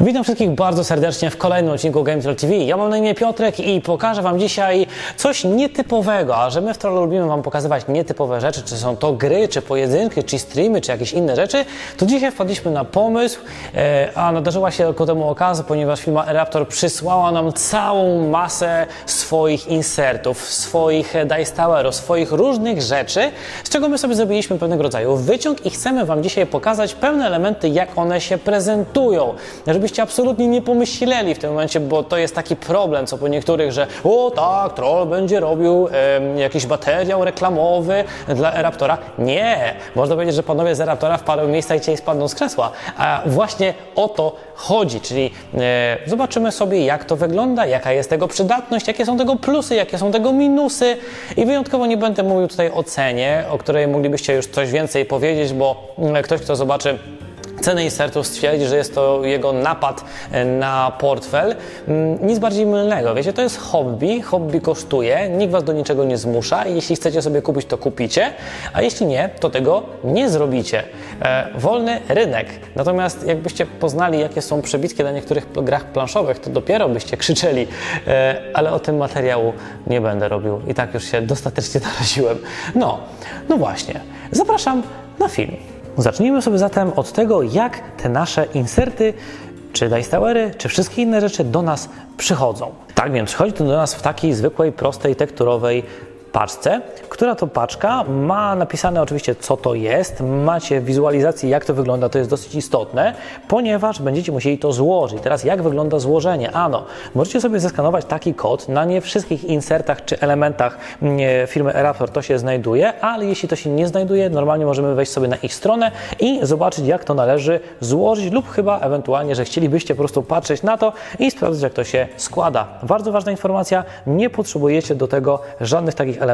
Witam wszystkich bardzo serdecznie w kolejnym odcinku Gametroll TV. Ja mam na imię Piotrek i pokażę Wam dzisiaj coś nietypowego, a że my w Trollu lubimy Wam pokazywać nietypowe rzeczy, czy są to gry, czy pojedynki, czy streamy, czy jakieś inne rzeczy, to dzisiaj wpadliśmy na pomysł, e, a nadarzyła się ku temu okazja, ponieważ firma Eraptor przysłała nam całą masę swoich insertów, swoich dice towerów, swoich różnych rzeczy, z czego my sobie zrobiliśmy pewnego rodzaju wyciąg i chcemy Wam dzisiaj pokazać pewne elementy, jak one się prezentują, żebyście absolutnie nie pomyśleli w tym momencie, bo to jest taki problem, co po niektórych, że o tak, troll będzie robił jakiś materiał reklamowy dla Eraptora. Nie, można powiedzieć, że panowie z Eraptora wpadną w miejsca i cię spadną z krzesła, a właśnie o to chodzi, czyli e, zobaczymy sobie, jak to wygląda, jaka jest tego przydatność, jakie są tego plusy, jakie są tego minusy. I wyjątkowo nie będę mówił tutaj o cenie, o której moglibyście już coś więcej powiedzieć, bo mm, ktoś, kto zobaczy ceny insertów stwierdzi, że jest to jego napad e, na portfel. Mm, Nic bardziej mylnego. Wiecie, to jest hobby, hobby kosztuje, nikt was do niczego nie zmusza i jeśli chcecie sobie kupić, to kupicie, a jeśli nie, to tego nie zrobicie. E, wolny rynek. Natomiast jakbyście poznali, jakie są przebitki na niektórych grach planszowych, to dopiero byście krzyczeli, e, ale o tym materiału nie będę robił i tak już się dostatecznie naraziłem. No, no właśnie. Zapraszam na film. Zacznijmy sobie zatem od tego, jak te nasze inserty, czy Dice Towery, czy wszystkie inne rzeczy do nas przychodzą. Tak więc przychodzi to do nas w takiej zwykłej, prostej, tekturowej paczce, która to paczka ma napisane oczywiście co to jest, macie wizualizację jak to wygląda, to jest dosyć istotne, ponieważ będziecie musieli to złożyć. Teraz jak wygląda złożenie? Ano, możecie sobie zeskanować taki kod, na nie wszystkich insertach czy elementach mm, firmy Eraptor to się znajduje, ale jeśli to się nie znajduje, normalnie możemy wejść sobie na ich stronę i zobaczyć jak to należy złożyć lub chyba ewentualnie, że chcielibyście po prostu patrzeć na to i sprawdzić jak to się składa. Bardzo ważna informacja, nie potrzebujecie do tego żadnych takich elementów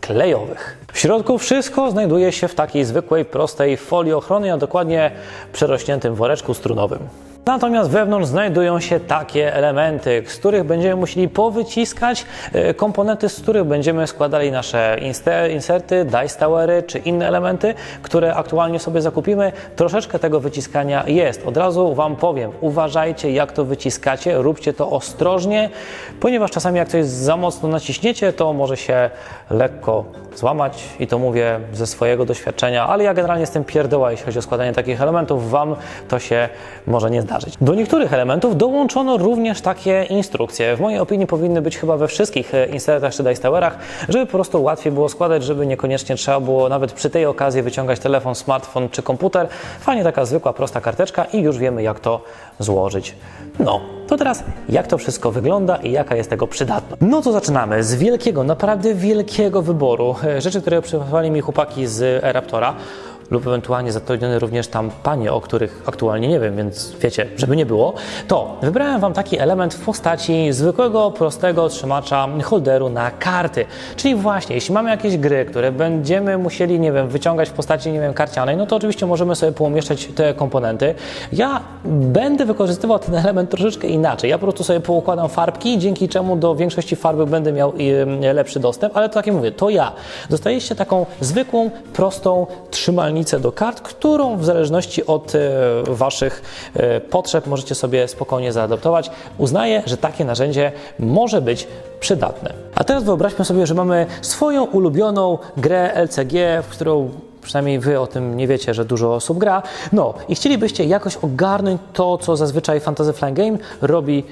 klejowych. W środku wszystko znajduje się w takiej zwykłej, prostej folii ochronnej, a dokładnie przerośniętym woreczku strunowym. Natomiast wewnątrz znajdują się takie elementy, z których będziemy musieli powyciskać e, komponenty, z których będziemy składali nasze inserty, dice towery czy inne elementy, które aktualnie sobie zakupimy. Troszeczkę tego wyciskania jest. Od razu Wam powiem, uważajcie jak to wyciskacie, róbcie to ostrożnie, ponieważ czasami jak coś za mocno naciśniecie, to może się lekko złamać i to mówię ze swojego doświadczenia, ale ja generalnie jestem pierdoła, jeśli chodzi o składanie takich elementów. Wam to się może nie zdarzyć. Do niektórych elementów dołączono również takie instrukcje. W mojej opinii powinny być chyba we wszystkich e, insertach czy dice towerach, żeby po prostu łatwiej było składać, żeby niekoniecznie trzeba było nawet przy tej okazji wyciągać telefon, smartfon czy komputer. Fajnie taka zwykła, prosta karteczka i już wiemy jak to złożyć. No, to teraz jak to wszystko wygląda i jaka jest tego przydatność. No to zaczynamy z wielkiego, naprawdę wielkiego wyboru e, rzeczy, które przygotowali mi chłopaki z Eraptora lub ewentualnie zatrudnione również tam panie, o których aktualnie nie wiem, więc wiecie, żeby nie było, to wybrałem Wam taki element w postaci zwykłego, prostego trzymacza holderu na karty. Czyli właśnie, jeśli mamy jakieś gry, które będziemy musieli, nie wiem, wyciągać w postaci, nie wiem, karcianej, no to oczywiście możemy sobie poumieszczać te komponenty. Ja będę wykorzystywał ten element troszeczkę inaczej. Ja po prostu sobie poukładam farbki, dzięki czemu do większości farby będę miał e, lepszy dostęp, ale to tak jak mówię, to ja. Dostajecie taką zwykłą, prostą trzymalnicę do kart, którą w zależności od e, Waszych e, potrzeb możecie sobie spokojnie zaadaptować. Uznaję, że takie narzędzie może być przydatne. A teraz wyobraźmy sobie, że mamy swoją ulubioną grę LCG, w którą przynajmniej wy o tym nie wiecie, że dużo osób gra. No i chcielibyście jakoś ogarnąć to, co zazwyczaj Fantasy Flying Game robi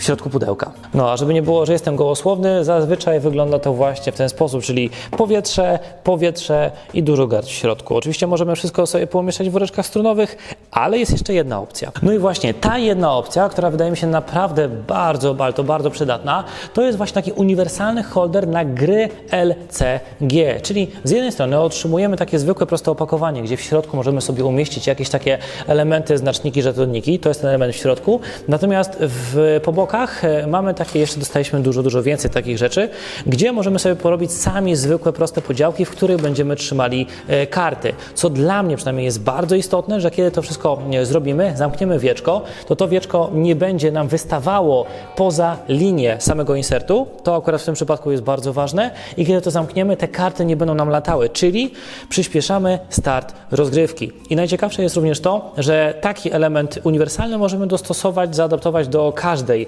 w środku pudełka. No a żeby nie było, że jestem gołosłowny, zazwyczaj wygląda to właśnie w ten sposób, czyli powietrze, powietrze i dużo gard w środku. Oczywiście możemy wszystko sobie pomieszać w woreczkach strunowych, ale jest jeszcze jedna opcja. No i właśnie ta jedna opcja, która wydaje mi się naprawdę bardzo, bardzo, bardzo przydatna, to jest właśnie taki uniwersalny holder na gry LCG, czyli z jednej strony otrzymujemy takie zwykłe, proste opakowanie, gdzie w środku możemy sobie umieścić jakieś takie elementy, znaczniki, żetonniki, to jest ten element w środku, natomiast w, po bokach e, mamy takie, jeszcze dostaliśmy dużo, dużo więcej takich rzeczy, gdzie możemy sobie porobić sami zwykłe, proste podziałki, w których będziemy trzymali e, karty. Co dla mnie przynajmniej jest bardzo istotne, że kiedy to wszystko zrobimy, zamkniemy wieczko, to to wieczko nie będzie nam wystawało poza linię samego insertu. To akurat w tym przypadku jest bardzo ważne. I kiedy to zamkniemy, te karty nie będą nam latały, czyli przyspieszamy start rozgrywki. I najciekawsze jest również to, że taki element uniwersalny możemy dostosować, zaadaptować do każdej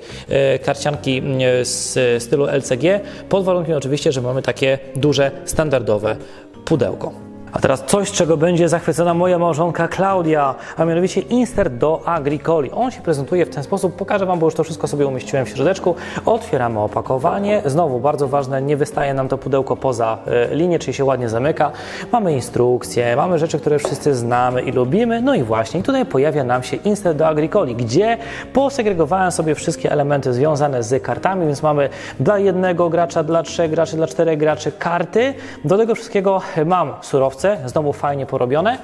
karcianki m, z e, stylu LCG, pod warunkiem oczywiście, że mamy takie duże, standardowe pudełko. A teraz coś, czego będzie zachwycona moja małżonka Klaudia, a mianowicie insert do Agricoli. On się prezentuje w ten sposób, pokażę Wam, bo już to wszystko sobie umieściłem w środeczku. Otwieramy opakowanie, znowu bardzo ważne, nie wystaje nam to pudełko poza e, linię, czyli się ładnie zamyka. Mamy instrukcje, mamy rzeczy, które wszyscy znamy i lubimy, no i właśnie tutaj pojawia nam się insert do Agricoli, gdzie posegregowałem sobie wszystkie elementy związane z kartami, więc mamy dla jednego gracza, dla trzech graczy, dla czterech graczy karty. Do tego wszystkiego mam surowce, znowu fajnie porobione.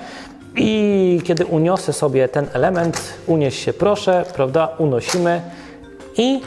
I kiedy uniosę sobie ten element, unieś się proszę, prawda, unosimy i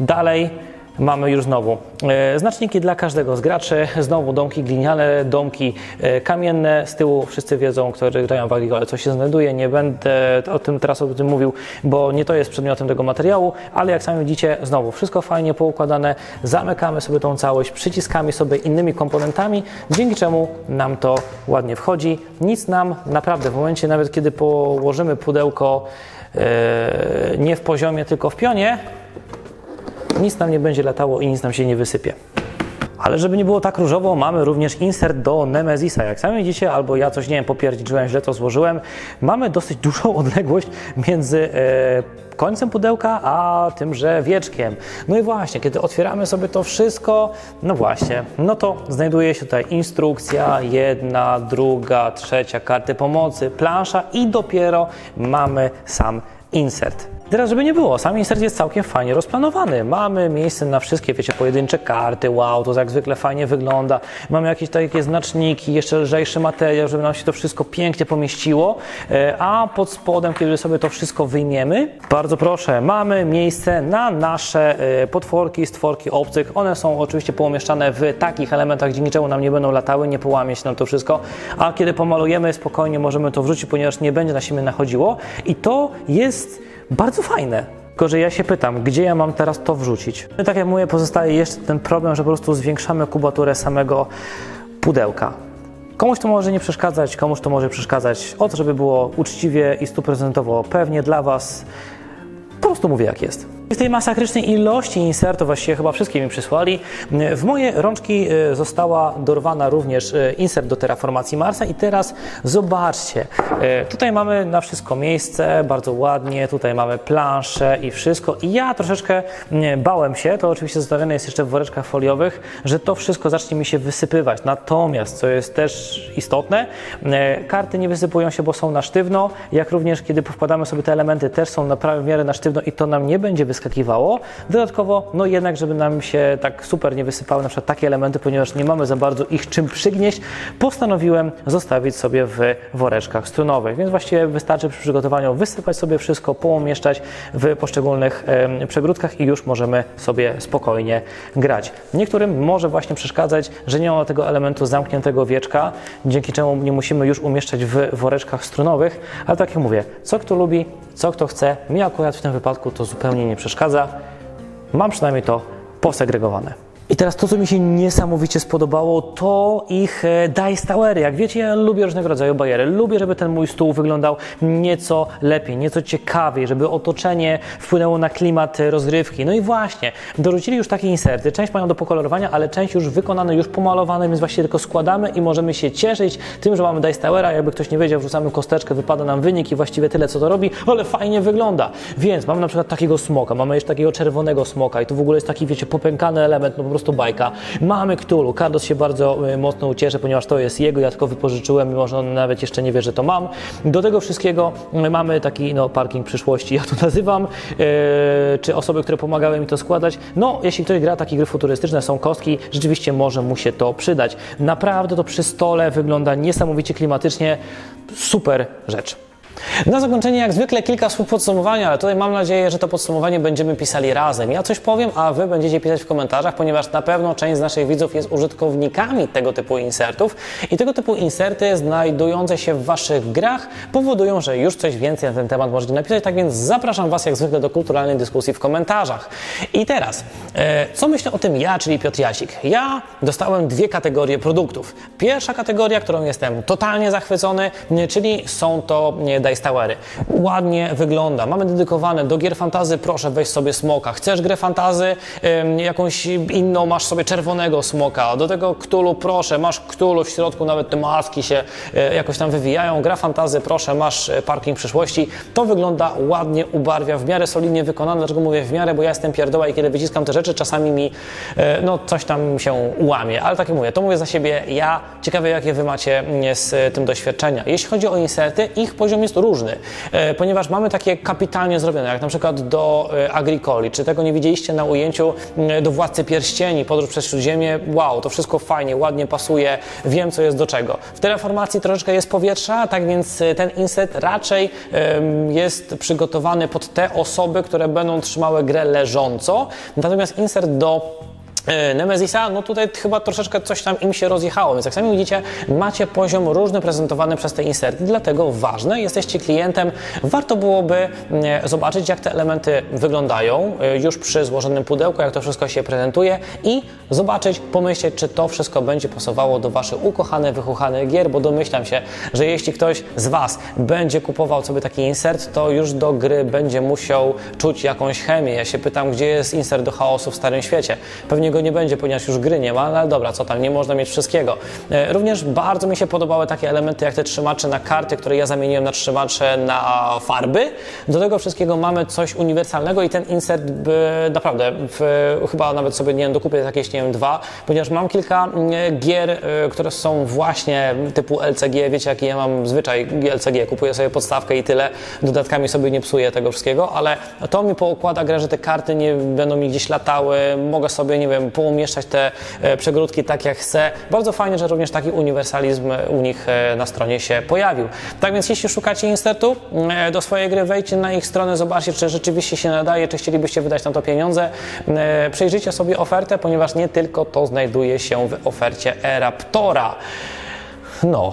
dalej mamy już znowu e, znaczniki dla każdego z graczy, znowu domki gliniane, domki e, kamienne, z tyłu wszyscy wiedzą, którzy grają w Agricole, co się znajduje, nie będę o tym teraz o tym mówił, bo nie to jest przedmiotem tego materiału, ale jak sami widzicie, znowu wszystko fajnie poukładane, zamykamy sobie tą całość przyciskami sobie innymi komponentami, dzięki czemu nam to ładnie wchodzi, nic nam naprawdę w momencie nawet kiedy położymy pudełko e, nie w poziomie, tylko w pionie, nic nam nie będzie latało i nic nam się nie wysypie. Ale żeby nie było tak różowo, mamy również insert do Nemesisa. Jak sami widzicie, albo ja coś, nie wiem, popierdziczyłem, źle to złożyłem, mamy dosyć dużą odległość między e, końcem pudełka, a tymże wieczkiem. No i właśnie, kiedy otwieramy sobie to wszystko, no właśnie, no to znajduje się tutaj instrukcja, jedna, druga, trzecia, karty pomocy, plansza i dopiero mamy sam insert. Teraz, żeby nie było, sam insert jest całkiem fajnie rozplanowany. Mamy miejsce na wszystkie, wiecie, pojedyncze karty, wow, to jak zwykle fajnie wygląda. Mamy jakieś takie znaczniki, jeszcze lżejszy materiał, żeby nam się to wszystko pięknie pomieściło. E, A pod spodem, kiedy sobie to wszystko wyjmiemy, bardzo proszę, mamy miejsce na nasze e, potworki, stworki obcych. One są oczywiście poumieszczane w takich elementach, dzięki czemu nam nie będą latały, nie połamie się nam to wszystko. A kiedy pomalujemy, spokojnie możemy to wrzucić, ponieważ nie będzie na siebie nachodziło. I to jest bardzo fajne. Tylko, że ja się pytam, gdzie ja mam teraz to wrzucić? No, tak jak mówię, pozostaje jeszcze ten problem, że po prostu zwiększamy kubaturę samego pudełka. Komuś to może nie przeszkadzać, komuś to może przeszkadzać. O to, żeby było uczciwie i stuprocentowo pewnie dla Was, po prostu mówię jak jest. Z tej masakrycznej ilości insertów, właściwie chyba wszystkie mi przysłali, w moje rączki e, została dorwana również e, insert do terraformacji Marsa i teraz zobaczcie, e, tutaj mamy na wszystko miejsce, bardzo ładnie, tutaj mamy planszę i wszystko. I ja troszeczkę bałem się, to oczywiście zostawione jest jeszcze w woreczkach foliowych, że to wszystko zacznie mi się wysypywać, natomiast, co jest też istotne, karty nie wysypują się, bo są na sztywno, jak również kiedy powkładamy sobie te elementy, też są na prawie miarę na sztywno i to nam nie będzie wyskakiwało. Dodatkowo, no jednak, żeby nam się tak super nie wysypały na przykład takie elementy, ponieważ nie mamy za bardzo ich czym przygnieść, postanowiłem zostawić sobie w woreczkach strunowych. Więc właściwie wystarczy przy przygotowaniu wysypać sobie wszystko, poumieszczać w poszczególnych em, przegródkach i już możemy sobie spokojnie grać. Niektórym może właśnie przeszkadzać, że nie ma tego elementu zamkniętego wieczka, dzięki czemu nie musimy już umieszczać w woreczkach strunowych, ale tak jak mówię, co kto lubi, co kto chce, mi akurat w tym wypadku to zupełnie nie przeszkadza. Mam przynajmniej to posegregowane. I teraz to, co mi się niesamowicie spodobało, to ich Dice Towery. Jak wiecie, ja lubię różnego rodzaju bajery. Lubię, żeby ten mój stół wyglądał nieco lepiej, nieco ciekawiej, żeby otoczenie wpłynęło na klimat e, rozgrywki. No i właśnie, dorzucili już takie inserty. Część mają do pokolorowania, ale część już wykonane, już pomalowane, więc właściwie tylko składamy i możemy się cieszyć tym, że mamy Dice Towera. Jakby ktoś nie wiedział, wrzucamy kosteczkę, wypada nam wynik i właściwie tyle, co to robi, ale fajnie wygląda. Więc mamy na przykład takiego smoka, mamy jeszcze takiego czerwonego smoka i tu w ogóle jest taki, wiecie, popękany element, no prostu bajka. Mamy Cthulhu. Carlos się bardzo y, mocno ucieszy, ponieważ to jest jego, ja tylko wypożyczyłem, mimo że on nawet jeszcze nie wie, że to mam. Do tego wszystkiego y, mamy taki no, parking przyszłości, ja to nazywam, yy, czy osoby, które pomagały mi to składać. No, jeśli ktoś gra takie gry futurystyczne, są kostki, rzeczywiście może mu się to przydać. Naprawdę to przy stole wygląda niesamowicie klimatycznie. Super rzecz. Na zakończenie, jak zwykle, kilka słów podsumowania, ale tutaj mam nadzieję, że to podsumowanie będziemy pisali razem. Ja coś powiem, a Wy będziecie pisać w komentarzach, ponieważ na pewno część z naszych widzów jest użytkownikami tego typu insertów i tego typu inserty znajdujące się w Waszych grach powodują, że już coś więcej na ten temat możecie napisać, tak więc zapraszam Was jak zwykle do kulturalnej dyskusji w komentarzach. I teraz, e, co myślę o tym ja, czyli Piotr Jasik? Ja dostałem dwie kategorie produktów. Pierwsza kategoria, którą jestem totalnie zachwycony, nie, czyli są to nie, Dice Towery. Ładnie wygląda. Mamy dedykowane do gier fantazy, proszę weź sobie smoka. Chcesz grę fantazy, jakąś inną, masz sobie czerwonego smoka. Do tego Ktulu, proszę, masz Ktulu, w środku nawet te maski się e, jakoś tam wywijają. Gra fantazy, proszę, masz e, parking przyszłości. To wygląda ładnie, ubarwia, w miarę solidnie wykonane. Dlaczego mówię w miarę? Bo ja jestem pierdoła i kiedy wyciskam te rzeczy, czasami mi e, no, coś tam się łamie. Ale tak jak mówię, to mówię za siebie ja. Ciekawe, jakie wy macie mm, z tym doświadczenia. Jeśli chodzi o inserty, ich poziom jest różny, e, ponieważ mamy takie kapitalnie zrobione, jak na przykład do e, Agricoli. Czy tego nie widzieliście na ujęciu do Władcy Pierścieni, Podróż przez Śródziemie? Wow, to wszystko fajnie, ładnie pasuje, wiem co jest do czego. W Terraformacji troszeczkę jest powietrza, tak więc e, ten insert raczej jest przygotowany pod te osoby, które będą trzymały grę leżąco. Natomiast insert do E, Nemezisa, no tutaj chyba troszeczkę coś tam im się rozjechało, więc jak sami widzicie, macie poziom różny prezentowany przez te inserty, dlatego ważne, jesteście klientem, warto byłoby e, zobaczyć, jak te elementy wyglądają e, już przy złożonym pudełku, jak to wszystko się prezentuje i zobaczyć, pomyśleć, czy to wszystko będzie pasowało do Waszych ukochanych, wychuchanych gier, bo domyślam się, że jeśli ktoś z Was będzie kupował sobie taki insert, to już do gry będzie musiał czuć jakąś chemię. Ja się pytam, gdzie jest insert do chaosu w Starym Świecie? Pewnie go nie będzie, ponieważ już gry nie ma, ale dobra, co tam, nie można mieć wszystkiego. E, Również bardzo mi się podobały takie elementy, jak te trzymacze na karty, które ja zamieniłem na trzymacze na farby. Do tego wszystkiego mamy coś uniwersalnego i ten insert naprawdę, w, chyba nawet sobie, nie wiem, dokupię jakieś, nie wiem, dwa, ponieważ mam kilka mm, gier, e, które są właśnie typu LCG, wiecie jaki ja mam zwyczaj LCG, kupuję sobie podstawkę i tyle, dodatkami sobie nie psuję tego wszystkiego, ale to mi poukłada grę, że te karty nie będą mi gdzieś latały, mogę sobie, nie wiem, poumieszczać te e, przegródki tak jak chcę. Bardzo fajnie, że również taki uniwersalizm u nich e, na stronie się pojawił. Tak więc jeśli szukacie insertu e, do swojej gry, wejdźcie na ich stronę, zobaczcie, czy rzeczywiście się nadaje, czy chcielibyście wydać na to pieniądze. E, Przejrzyjcie sobie ofertę, ponieważ nie tylko to znajduje się w ofercie e-Raptora. No,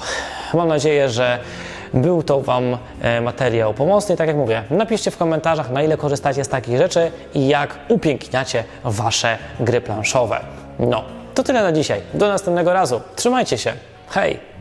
mam nadzieję, że był to Wam e, materiał pomocny. Tak jak mówię, napiszcie w komentarzach, na ile korzystacie z takich rzeczy i jak upiękniacie Wasze gry planszowe. No, to tyle na dzisiaj. Do następnego razu. Trzymajcie się. Hej!